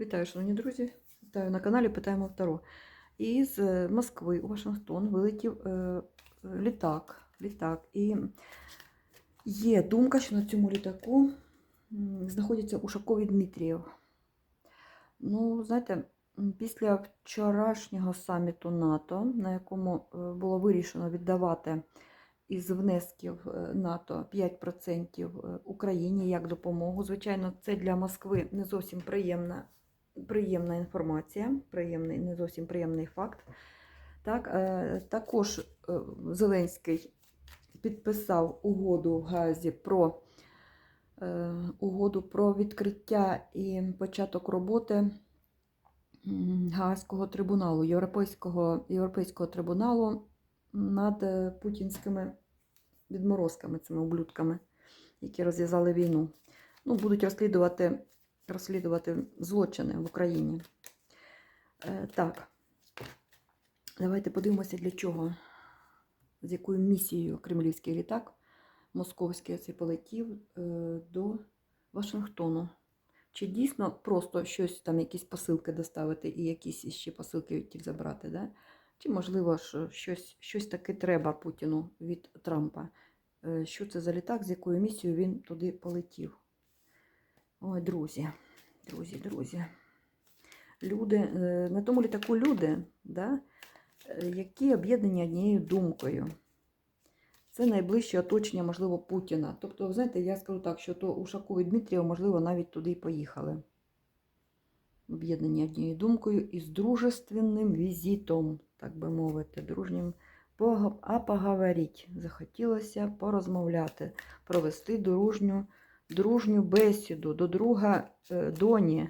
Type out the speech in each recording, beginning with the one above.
Вітаю, шановні друзі. Вітаю на каналі Питаємо Таро. Із е, Москви у Вашингтон вилетів е, літак. літак. І є думка, що на цьому літаку м, знаходиться Ушаков і Дмитрієв. Ну, знаєте, після вчорашнього саміту НАТО, на якому е, було вирішено віддавати із внесків е, НАТО 5% е, Україні як допомогу. Звичайно, це для Москви не зовсім приємна, приємна інформація, приємний, не зовсім приємний факт. Так, е, також е, Зеленський підписав угоду в Газі про е, угоду про відкриття і початок роботи м, Гаазького трибуналу, Європейського, Європейського трибуналу над е, путінськими відморозками, цими ублюдками, які розв'язали війну. Ну, будуть розслідувати, розслідувати злочини в Україні. Е, так, давайте подивимося, для чого, з якою місією кремлівський літак московський цей полетів е, до Вашингтону. Чи дійсно просто щось там, якісь посилки доставити і якісь іще посилки відтіль забрати, да? Чи, можливо, щось, щось таке треба Путіну від Трампа? Е, Що це за літак, з якою місією він туди полетів? Ой, друзі, друзі, друзі. Люди, е, на тому літаку люди, да, е, які об'єднані однією думкою. Це найближче оточення, можливо, Путіна. Тобто, знаєте, я скажу так, що то Ушаков і Дмитрієв, можливо, навіть туди й поїхали. Об'єднані однією думкою і з дружественним візитом, так би мовити, дружнім а поговоріть. Захотілося порозмовляти, провести дружню, дружню бесіду до друга е, Доні.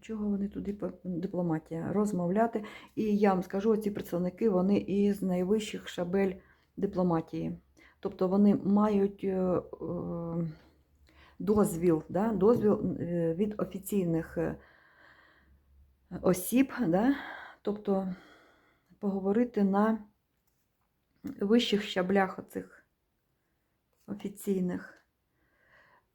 Чого вони туди дипломатія? Розмовляти. І я вам скажу, ці представники вони із найвищих шабель дипломатії. Тобто вони мають е, е, дозвіл, да? дозвіл від офіційних осіб, да? тобто поговорити на вищих щаблях оцих офіційних.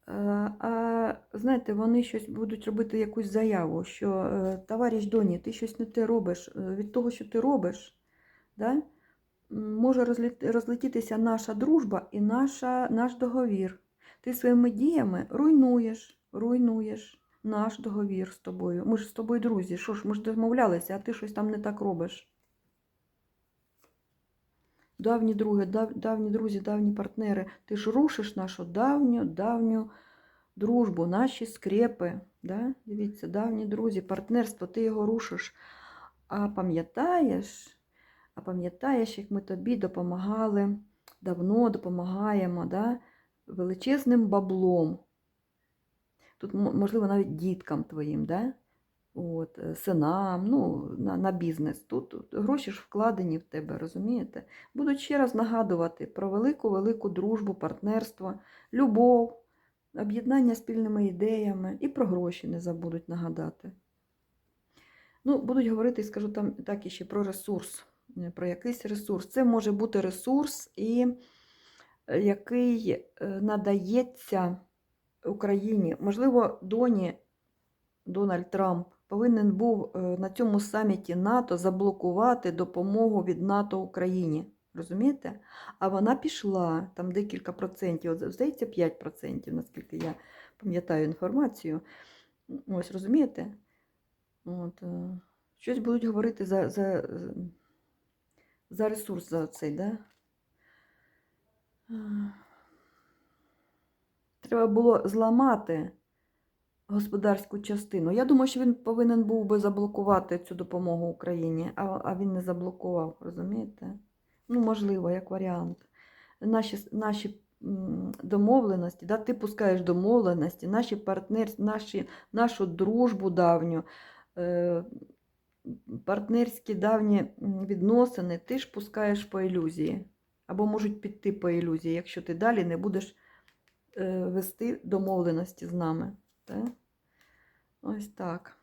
Е, А знаєте, вони щось будуть робити якусь заяву, що е, товариш Доні, ти щось не те робиш. Е, Від того, що ти робиш, да, може розлетітися наша дружба і наша, наш договір. Ти своїми діями руйнуєш, руйнуєш наш договір з тобою. Ми ж з тобою друзі. Що ж, ми ж домовлялися, а ти щось там не так робиш. Давні други, дав, давні друзі, давні партнери. Ти ж рушиш нашу давню, давню дружбу, наші скрепи. Да? Дивіться, давні друзі, партнерство, ти його рушиш. А пам'ятаєш, а пам'ятаєш, як ми тобі допомагали, давно допомагаємо, да? величезним баблом. Тут, можливо, навіть діткам твоїм, да? От, е, синам, ну, на, на бізнес. Тут, гроші ж вкладені в тебе, розумієте? Будуть ще раз нагадувати про велику-велику дружбу, партнерство, любов, об'єднання спільними ідеями і про гроші не забудуть нагадати. Ну, будуть говорити, скажу там так іще про ресурс, е, про якийсь ресурс. Це може бути ресурс, і, е, який надається Україні. Можливо, доні Дональд Трамп повинен був е, на цьому саміті НАТО заблокувати допомогу від НАТО Україні. Розумієте? А вона пішла, там декілька процентів, здається, 5%, наскільки я пам'ятаю інформацію. Ось, розумієте? От, е, щось будуть говорити за, за, за ресурс за цей, да? Е, Треба було зламати господарську частину. Я думаю, що він повинен був би заблокувати цю допомогу Україні, а, він не заблокував, розумієте? Ну, можливо, як варіант. Наші, наші домовленості, да, ти пускаєш домовленості, наші партнерські, наші, нашу дружбу давню, е, партнерські давні відносини, ти ж пускаєш по ілюзії. Або можуть піти по ілюзії, якщо ти далі не будеш е, вести домовленості з нами. Так? Ось так.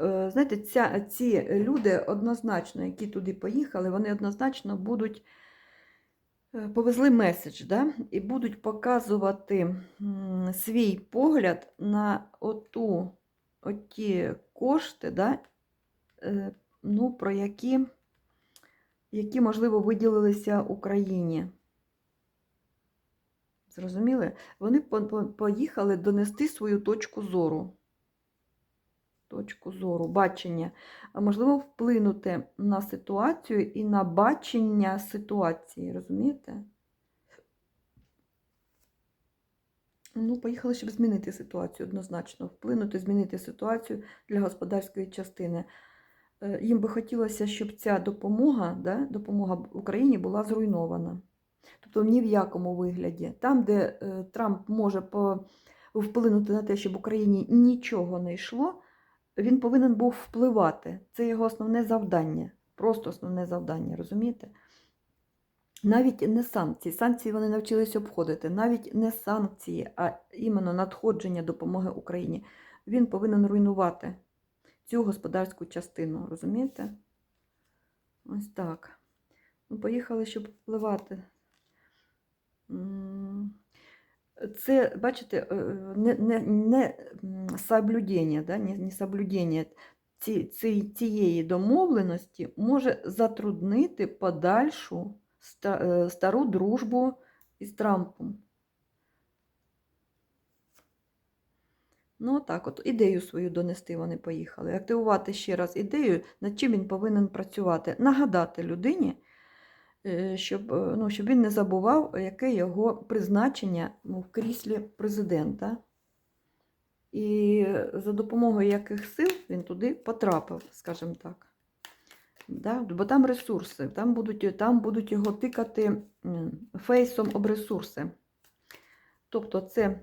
Е, Знаєте, ця, ці люди однозначно, які туди поїхали, вони однозначно будуть е, повезли меседж, да? і будуть показувати свій погляд на оту, оті кошти, да? е, ну, про які, які, можливо, виділилися Україні. Зрозуміли? Вони по- по- поїхали донести свою точку зору. Точку зору, бачення, можливо, вплинути на ситуацію і на бачення ситуації, розумієте? Ну, поїхали, щоб змінити ситуацію однозначно, вплинути, змінити ситуацію для господарської частини. Е, Їм би хотілося, щоб ця допомога, да, допомога Україні була зруйнована. Тобто ні в якому вигляді. Там, де е, Трамп може вплинути на те, щоб Україні нічого не йшло, він повинен був впливати. Це його основне завдання. Просто основне завдання, розумієте? Навіть не санкції. Санкції вони навчились обходити. Навіть не санкції, а іменно надходження допомоги Україні. Він повинен руйнувати цю господарську частину. Розумієте? Ось так. Ну, поїхали, щоб впливати. Це, бачите, е, не, не, не соблюдення, да? не, не соблюдення ці, ці, цієї домовленості може затруднити подальшу е, стару дружбу із Трампом. Ну, так, от ідею свою донести вони поїхали. Активувати ще раз ідею, над чим він повинен працювати. Нагадати людині, щоб, е, ну, щоб він не забував, яке його призначення ну, в кріслі президента. І за допомогою яких сил він туди потрапив, скажімо так. Да? Бо там ресурси, там будуть, там будуть його тикати фейсом об ресурси. Тобто це,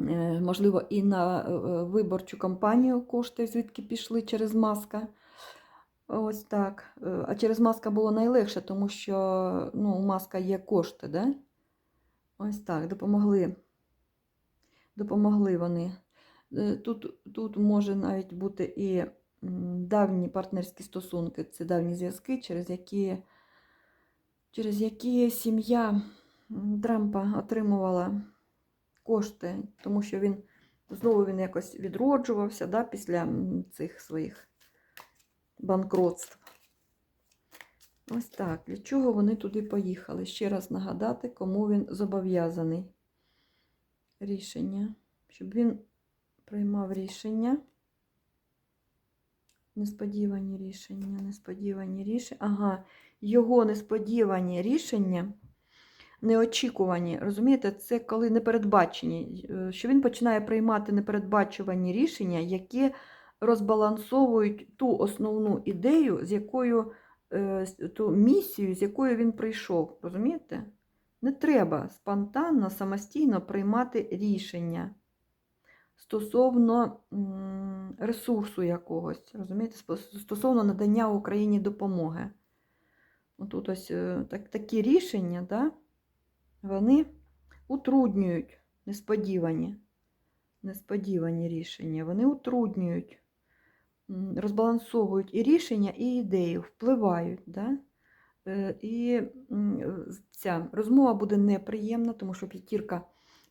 е, можливо, і на е, е, виборчу кампанію кошти, звідки пішли через маска. Ось так. Е, А через маска було найлегше, тому що ну, у маска є кошти, да? Ось так, допомогли. Допомогли вони. Е, Тут, тут може навіть бути і давні партнерські стосунки, це давні зв'язки, через які, через які сім'я Трампа отримувала кошти, тому що він знову він якось відроджувався да, після цих своїх банкротств. Ось так. Для чого вони туди поїхали? Ще раз нагадати, кому він зобов'язаний. Рішення. Щоб він приймав рішення. Несподівані рішення, несподівані рішення. Ага, його несподівані рішення, неочікувані. Розумієте, це коли непередбачені, е, що він починає приймати непередбачувані рішення, які розбалансовують ту основну ідею, з якою е, ту місію, з якою він прийшов. Розумієте? Не треба спонтанно, самостійно приймати рішення стосовно ресурсу якогось, розумієте, стосовно надання Україні допомоги. Тут ось е, так, такі рішення, да, вони утруднюють несподівані, несподівані рішення, вони утруднюють, розбалансовують і рішення, і ідеї, впливають. Да? Е, І ця розмова буде неприємна, тому що п'ятірка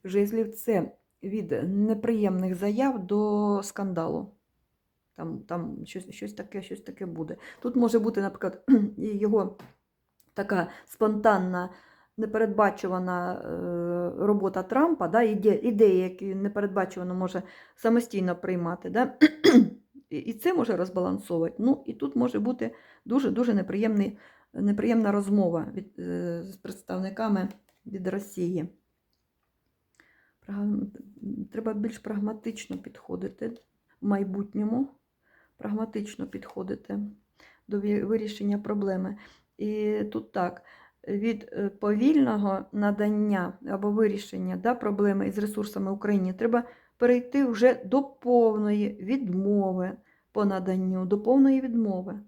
жезлів це від неприємних заяв до скандалу. Там, там щось, щось, таке, щось таке буде. Тут може бути, наприклад, його така спонтанна, непередбачувана е, робота Трампа, да, іде- ідеї, які непередбачувано може самостійно приймати. Да? І- це може розбалансовувати. Ну, і тут може бути дуже-дуже неприємна розмова від, е, з представниками від Росії. Треба більш прагматично підходити в майбутньому, прагматично підходити до вирішення проблеми. І тут так, від е, повільного надання або вирішення да, проблеми із ресурсами Україні треба перейти вже до повної відмови по наданню, до повної відмови.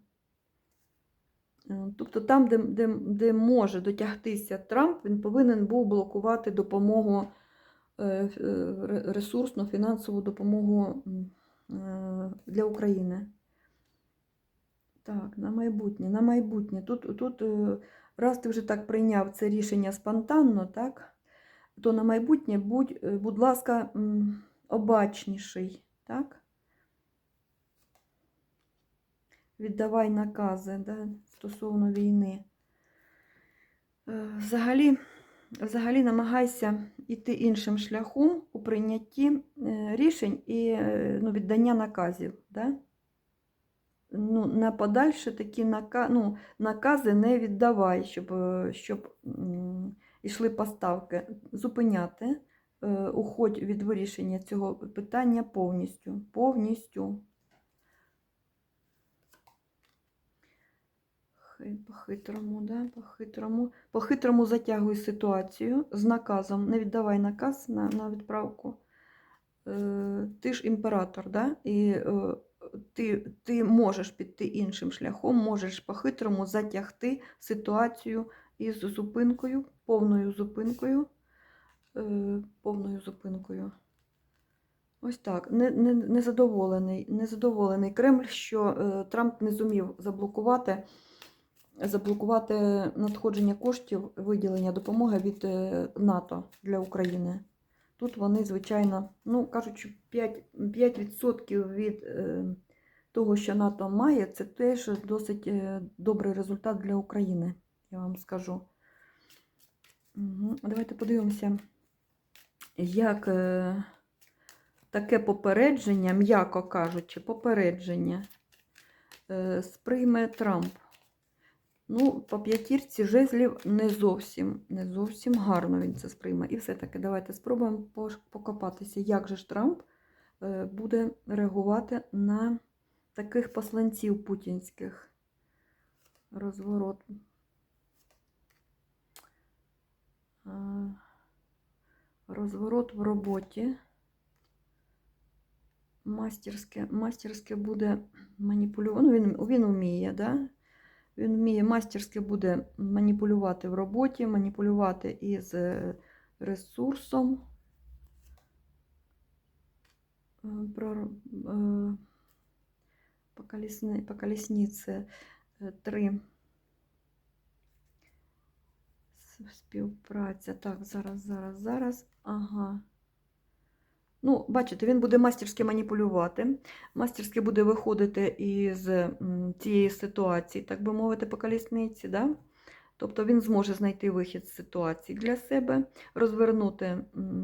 Е, Тобто там, де, де, де може дотягтися Трамп, він повинен був блокувати допомогу, е, е, ре- ресурсну, фінансову допомогу для України. Так, на майбутнє, на майбутнє. Тут, тут раз ти вже так прийняв це рішення спонтанно, так, то на майбутнє будь, будь ласка, обачніший, так? Віддавай накази да, стосовно війни. Е, Взагалі, взагалі намагайся йти іншим шляхом у прийнятті е, рішень і е, ну, віддання наказів. Да? Ну, на подальше такі нака... ну, накази не віддавай, щоб, щоб йшли поставки. Зупиняти, уходь від вирішення цього питання повністю. Повністю. По-хитрому, да? по-хитрому. По-хитрому затягуй ситуацію з наказом. Не віддавай наказ на, на відправку. Е, ти ж імператор, да? і е, ти, ти можеш піти іншим шляхом, можеш по-хитрому затягти ситуацію із зупинкою, повною зупинкою. Е, повною зупинкою. Ось так. Не, не, незадоволений, незадоволений Кремль, що е, Трамп не зумів заблокувати, заблокувати надходження коштів виділення допомоги від е, НАТО для України. Тут вони, звичайно, ну кажучи, 5%, 5% від того, що НАТО має, це теж досить добрий результат для України, я вам скажу. Угу. Давайте подивимося, як е, таке попередження, м'яко кажучи, попередження е, сприйме Трамп. Ну, по п'ятірці жезлів не зовсім, не зовсім гарно він це сприйме. І все-таки давайте спробуємо покопатися, як же ж Трамп е, буде реагувати на таких посланців путінських. Розворот розворот в роботі. Мастерське мастерське буде маніпулювати. Ну, він він вміє, да? Він вміє мастерське буде маніпулювати в роботі, маніпулювати із е, ресурсом. Е, про, е, По колісниці 3. Співпраця. Так, зараз, зараз, зараз. Ага. Ну, бачите, він буде мастерськи маніпулювати, мастерськи буде виходити із цієї ситуації, так би мовити, по колісниці. Да? Тобто він зможе знайти вихід з ситуації для себе, розвернути,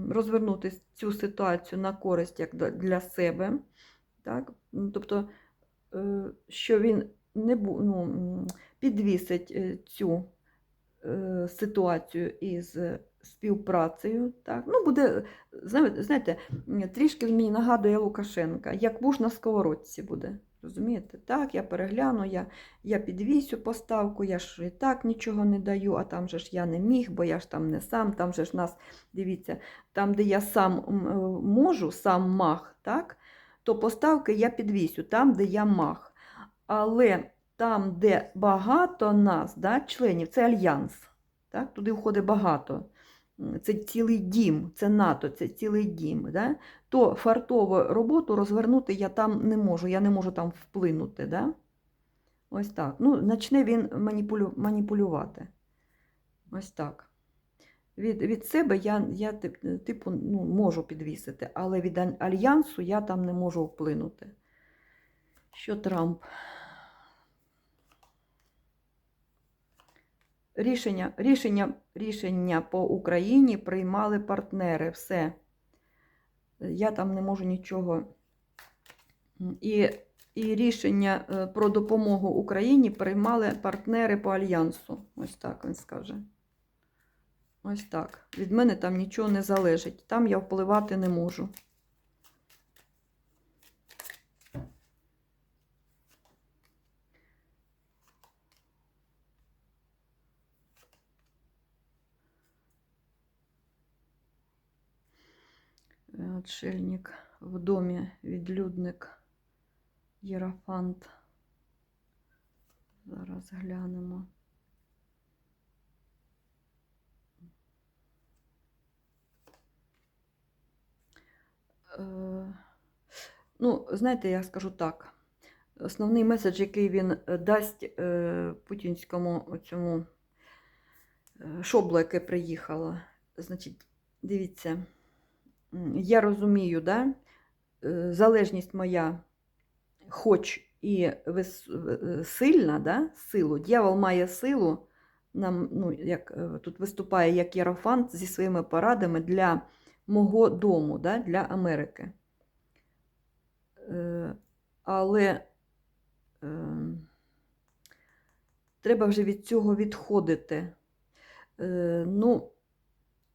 розвернути цю ситуацію на користь як для- себе. Так? Тобто, е, що він не ну, підвісить е, цю ситуацію із співпрацею. Так? Ну, буде, знаєте, знаєте, трішки мені нагадує Лукашенка, як муж на сковородці буде. Розумієте? Так, я перегляну, я, я підвісю поставку, я ж і так нічого не даю, а там же ж я не міг, бо я ж там не сам, там же ж нас, дивіться, там, де я сам е, можу, сам мах, так, то поставки я підвісю, там, де я мах. Але там, де багато нас, да, членів, це альянс, так, туди входить багато. Це цілий дім, це НАТО, це цілий дім. Да? То фартову роботу розвернути я там не можу, я не можу там вплинути. Да? Ось так. Ну, Начне він маніпулю... маніпулювати. Ось так. Від, від себе я, я типу, ну, можу підвісити, але від альянсу я там не можу вплинути. Що Трамп? Рішення, рішення, рішення по Україні приймали партнери. Все. Я там не можу нічого. І, і рішення е, про допомогу Україні приймали партнери по альянсу. Ось так він скаже. Ось так. Від мене там нічого не залежить. Там я впливати не можу. Е, Отшельник в домі, відлюдник, Єрофант. Зараз глянемо. Е, Ну, знаєте, я скажу так. Основний меседж, який він е, дасть е, путінському цьому шобло, яке приїхало. Значить, дивіться, я розумію, да? е, залежність моя, хоч і е, сильна, да? силу, дьявол має силу, нам, ну, як е, тут виступає як єрофант зі своїми порадами для мого дому, да? для Америки. Але е, треба вже від цього відходити. Ну,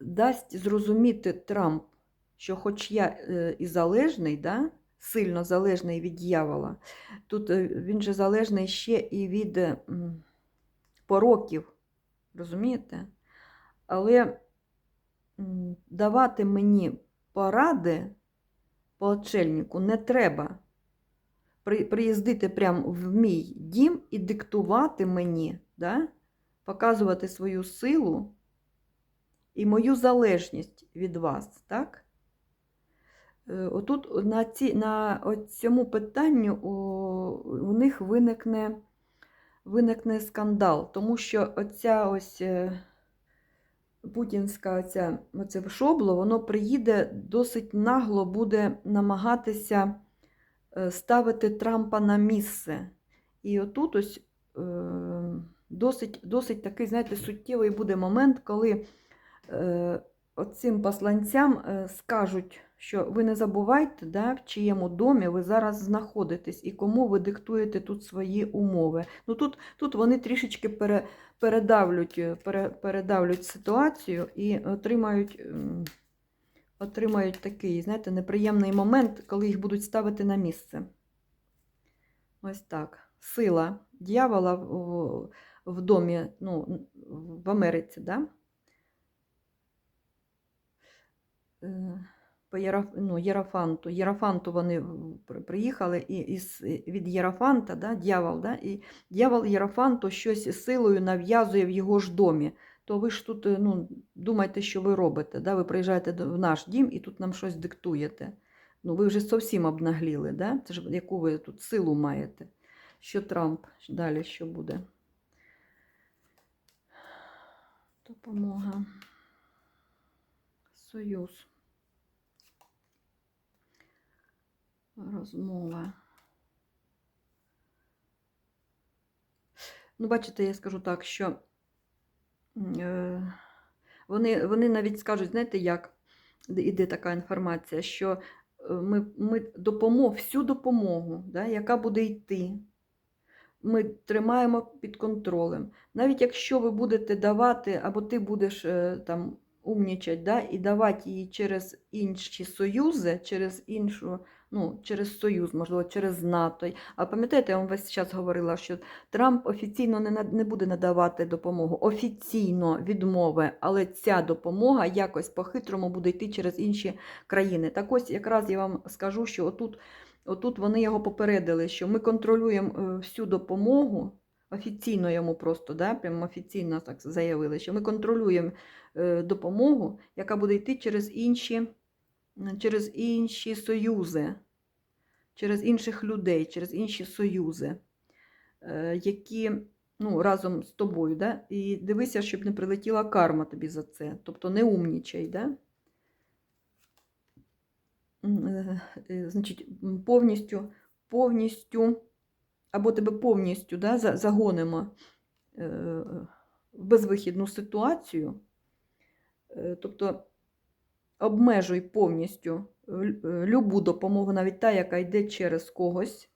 дасть зрозуміти Трамп, що хоч я е, і залежний, да, сильно залежний від дьявола, тут е, він же залежний ще і від е, пороків, розумієте? Але давати мені поради по очельнику не треба. Приїздити прямо в мій дім і диктувати мені, да? показувати свою силу і мою залежність від вас, так? Е, Отут на, ці, на цьому питанню у, у них виникне, виникне скандал, тому що оця ось е, путінська оця, оце шобло, воно приїде досить нагло буде намагатися е, ставити Трампа на місце. І отут ось досить, досить такий, знаєте, суттєвий буде момент, коли оцим посланцям скажуть, що ви не забувайте, да, в чиєму домі ви зараз знаходитесь і кому ви диктуєте тут свої умови. Ну, тут, тут вони трішечки пере, передавлють, е, пере, передавлють ситуацію і отримають, отримають такий, знаєте, неприємний момент, коли їх будуть ставити на місце. Ось так. Сила дьявола в, в домі, ну, в Америці, да? По Єраф... ну, Єрафанту. Єрафанту вони приїхали із, від Єрафанта, да, дьявол, да, і дьявол Єрафанту щось силою нав'язує в його ж домі. То ви ж тут е, ну, думаєте, що ви робите. Да? Ви приїжджаєте в наш дім і тут нам щось диктуєте. Ну, ви вже зовсім обнагліли, да? Це ж яку ви тут силу маєте. Що Трамп далі що буде? Допомога. Союз. Розмова. Ну, бачите, я скажу так, що е, вони, вони навіть скажуть, знаєте, як іде така інформація, що е, ми, ми допомогу, всю допомогу, да, яка буде йти, ми тримаємо під контролем. Навіть якщо ви будете давати, або ти будеш е, там умнічать, да, і давати її через інші союзи, через іншу, ну, через Союз, можливо, через НАТО. А пам'ятаєте, я вам весь час говорила, що Трамп офіційно не, не буде надавати допомогу, офіційно відмови, але ця допомога якось по-хитрому буде йти через інші країни. Так ось якраз я вам скажу, що отут, отут вони його попередили, що ми контролюємо е, всю допомогу. Офіційно йому просто, да, прямо офіційно так заявили, що ми контролюємо е, допомогу, яка буде йти через інші, через інші союзи, через інших людей, через інші союзи, е, які ну, разом з тобою. Да? І дивися, щоб не прилетіла карма тобі за це. Тобто не умнічай. Да? Е, е, Значить, повністю, повністю, або тебе повністю да, загонимо в безвихідну ситуацію. Тобто обмежуй повністю е, любу допомогу, навіть та, яка йде через когось,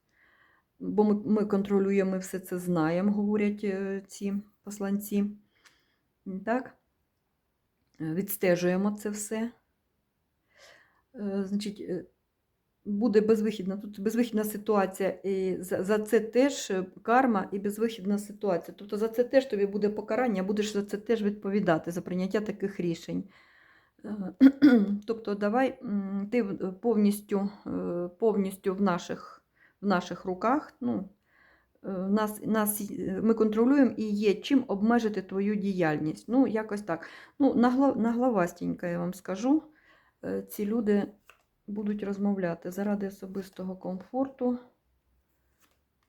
бо ми, ми контролюємо, ми все це знаємо, говорять е, ці посланці. Так? Е, Відстежуємо це все. Е, Значить, е, буде безвихідна. Тут безвихідна ситуація, і за, за це теж е, карма і безвихідна ситуація. Тобто за це теж тобі буде покарання, будеш за це теж відповідати, за прийняття таких рішень. Е, Тобто, давай ти повністю, е, повністю в наших, в наших руках. Ну, е, нас, нас, ми контролюємо і є чим обмежити твою діяльність. Ну, якось так. Ну, нагла- нагловастенько я вам скажу. Ці люди будуть розмовляти заради особистого комфорту.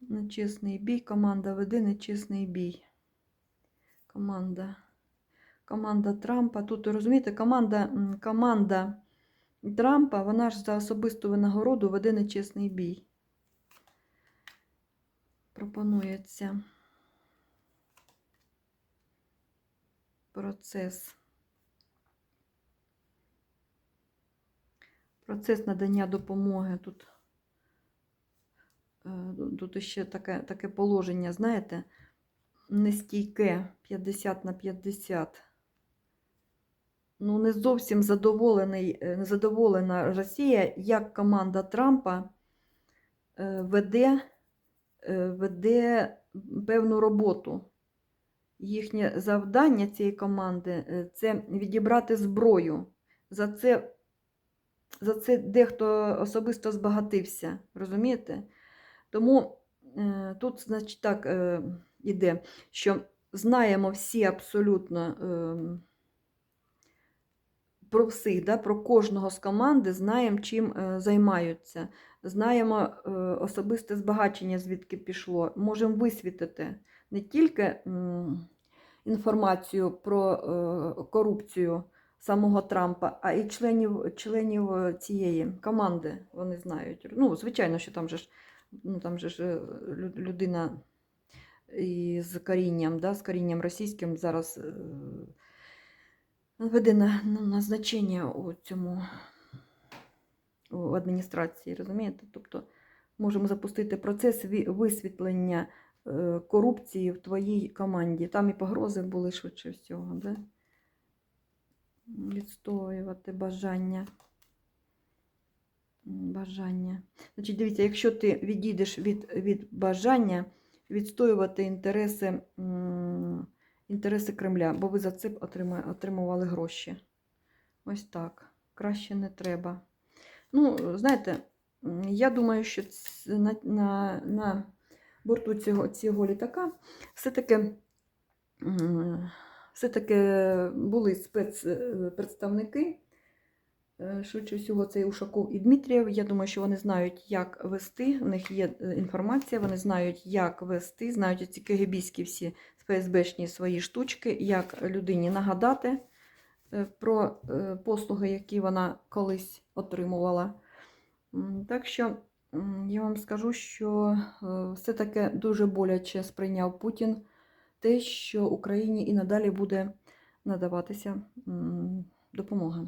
Нечесний бій. Команда веде нечесний бій. Команда. Команда Трампа. Тут розумієте, команда, команда Трампа, вона ж за особисту винагороду веде нечесний бій. Пропонується процес. Процес надання допомоги тут. е, Тут ще таке, таке положення, знаєте, нестійке 50 на 50. Ну, не зовсім задоволений, е, незадоволена Росія, як команда Трампа е, веде, е, веде певну роботу. Їхнє завдання цієї команди це відібрати зброю. За це, за це дехто особисто збагатився. Розумієте? Тому тут, значить, так е, іде, що знаємо всі абсолютно е, про всіх, да, про кожного з команди, знаємо, чим е, займаються. Знаємо е, особисте збагачення, звідки пішло. Можемо висвітити не тільки інформацію про е, корупцію самого Трампа, а і членів, членів цієї команди. Вони знають. Ну, звичайно, що там же ж, ну, там же ж лю- людина із корінням, да, з корінням російським зараз веде на, на назначення у цьому у адміністрації, розумієте? Тобто можемо запустити процес висвітлення е, корупції в твоїй команді. Там і погрози були швидше всього, да? відстоювати бажання. Бажання. Значить, дивіться, якщо ти відійдеш від, від бажання відстоювати інтереси, м, інтереси Кремля, бо ви за це отримували гроші. Ось так. Краще не треба. Ну, знаєте, я думаю, що на, на, на борту цього, цього літака все-таки все-таки були спецпредставники. Е, Швидше всього, це і Ушаков і Дмитрієв. Я думаю, що вони знають, як вести. У них є е, інформація, вони знають, як вести, знають ці КГБські всі ФСБшні свої штучки, як людині нагадати е, про послуги, які вона колись отримувала. Так що я вам скажу, що все-таки дуже боляче сприйняв Путін те, що Україні і надалі буде надаватися допомога.